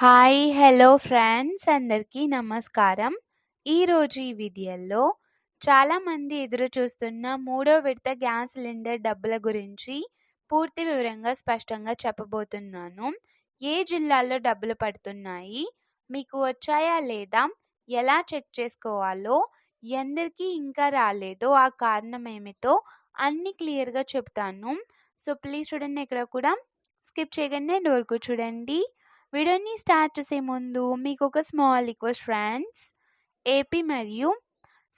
Hi! Hello friends అందరికీ నమస్కారం. ఈరోజు ఈ వీడియోలో చాలామంది ఎదురు చూస్తున్న మూడో విడత గ్యాస్ సిలిండర్ డబ్బుల గురించి పూర్తి వివరంగా స్పష్టంగా చెప్పబోతున్నాను. ఏ జిల్లాల్లో డబ్బులు పడుతున్నాయి? మీకు వచ్చాయా లేదా? ఎలా చెక్ చేసుకోవాలో? ఎందరికీ ఇంకా రాలేదో ఆ కారణం ఏమిటో అన్నీ క్లియర్‌గా చెప్తాను. సో, ప్లీజ్ చూడండి ఎక్కడ కూడా స్కిప్ చేయకండి డోర్కు చూడండి. వీడియోని స్టార్ట్ చేసే ముందు మీకొక స్మాల్ రిక్వెస్ట్ ఫ్రెండ్స్. ఏపీ మరియు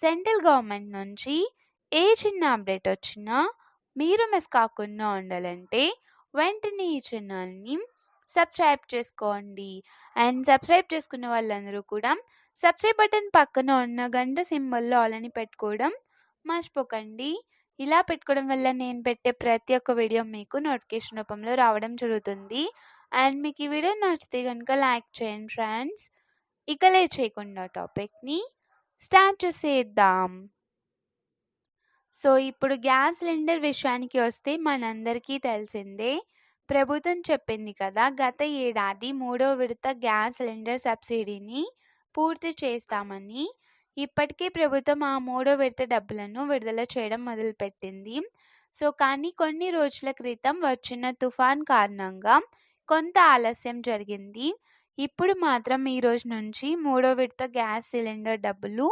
సెంట్రల్ గవర్నమెంట్ నుంచి ఏ చిన్న అప్డేట్ వచ్చినా మీరు మిస్ కాకుండా ఉండాలంటే వెంటనే ఈ ఛానల్‌ని సబ్స్క్రైబ్ చేసుకోండి. అండ్ సబ్స్క్రైబ్ చేసుకున్న వాళ్ళందరూ కూడా సబ్స్క్రైబ్ బటన్ పక్కన ఉన్న గంట సింబల్‌లో ఆలని పెట్టుకోవడం మర్చిపోకండి. ఇలా పెట్టుకోవడం వల్ల నేను పెట్టే ప్రతి ఒక్క వీడియో మీకు నోటిఫికేషన్ రూపంలో రావడం జరుగుతుంది. అండ్ మీకు ఈ వీడియో నచ్చితే కనుక లైక్ చేయండి ఫ్రెండ్స్. ఇక చేయకుండా టాపిక్‌ని స్టార్ట్ చేసేద్దాం. సో, ఇప్పుడు గ్యాస్ సిలిండర్ విషయానికి వస్తే మనందరికీ తెలిసిందే. ప్రభుత్వం చెప్పింది కదా! గత ఏడాది మూడో విడత గ్యాస్ సిలిండర్ సబ్సిడీని పూర్తి చేస్తామని. ఇప్పటికే ప్రభుత్వం ఆ మూడో విడత డబ్బులను విడుదల చేయడం మొదలుపెట్టింది. సో, కానీ కొన్ని రోజుల క్రితం వచ్చిన తుఫాన్ కారణంగా కొంత ఆలస్యం జరిగింది. ఇప్పుడు మాత్రం ఈ రోజు నుంచి మూడో విడత గ్యాస్ సిలిండర్ డబ్బులు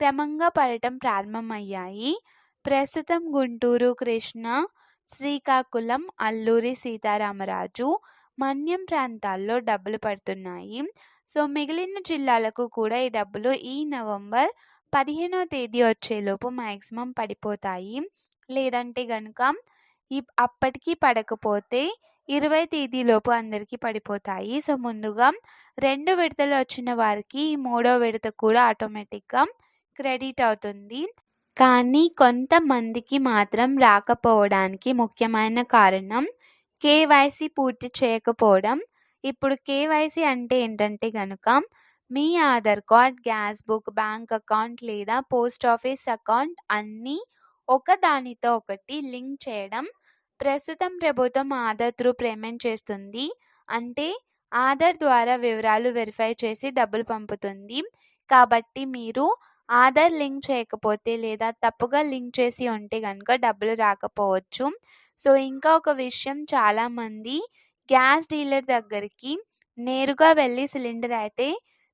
క్రమంగా పడటం ప్రారంభమయ్యాయి. ప్రస్తుతం గుంటూరు, కృష్ణ శ్రీకాకుళం, అల్లూరి సీతారామరాజు, మన్యం ప్రాంతాల్లో డబ్బులు పడుతున్నాయి. సో, మిగిలిన జిల్లాలకు కూడా ఈ డబ్బులు ఈ నవంబర్ 15వ తేదీ వచ్చేలోపు మాక్సిమం పడిపోతాయి. లేదంటే గనుక ఇప్ అప్పటికి పడకపోతే 20 తేదీలోపు అందరికీ పడిపోతాయి. సో, ముందుగా రెండు విడతలు వచ్చిన వారికి ఈ మూడో విడత కూడా ఆటోమేటిక్‌గా క్రెడిట్ అవుతుంది. కానీ కొంతమందికి మాత్రం రాకపోవడానికి ముఖ్యమైన కారణం కేవైసీ పూర్తి చేయకపోవడం. ఇప్పుడు కేవైసీ అంటే ఏంటంటే కనుక మీ Aadhaar card, gas book, bank account లేదా పోస్ట్ ఆఫీస్ అకౌంట్ అన్నీ ఒకదానితో ఒకటి లింక్ చేయడం. ప్రస్తుతం ప్రభుత్వం ఆధార్ త్రూ పేమెంట్ చేస్తుంది. అంటే ఆధార్ ద్వారా వివరాలు వెరిఫై చేసి డబ్బులు పంపుతుంది. కాబట్టి మీరు ఆధార్ లింక్ చేయకపోతే లేదా తప్పుగా లింక్ చేసి ఉంటే కనుక డబ్బులు రాకపోవచ్చు. సో, ఇంకా ఒక విషయం చాలామంది గ్యాస్ డీలర్ దగ్గరికి నేరుగా వెళ్ళి సిలిండర్ అయితే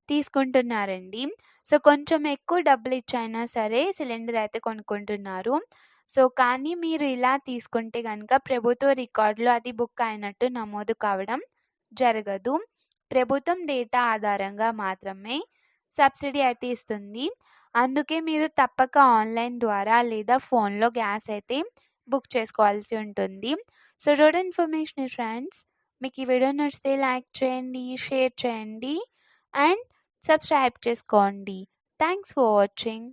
తీసుకుంటున్నారండి. సో, కొంచెం ఎక్కువ డబ్బులు ఇచ్చైనా సరే సిలిండర్ అయితే కొనుక్కుంటున్నారు. సో, కానీ మీరు ఇలా తీసుకుంటే కనుక ప్రభుత్వ రికార్డులో అది బుక్ అయినట్టు నమోదు కావడం జరగదు. ప్రభుత్వం డేటా ఆధారంగా మాత్రమే సబ్సిడీ అయితే ఇస్తుంది. అందుకే మీరు తప్పక ఆన్‌లైన్ ద్వారా లేదా ఫోన్‌లో గ్యాస్ అయితే బుక్ చేసుకోవాల్సి ఉంటుంది. So, road information friends. మీకు ఈ వీడియో నచ్చితే లైక్ చేయండి, షేర్ చేయండి అండ్ సబ్స్క్రైబ్ చేసుకోండి. Thanks for watching.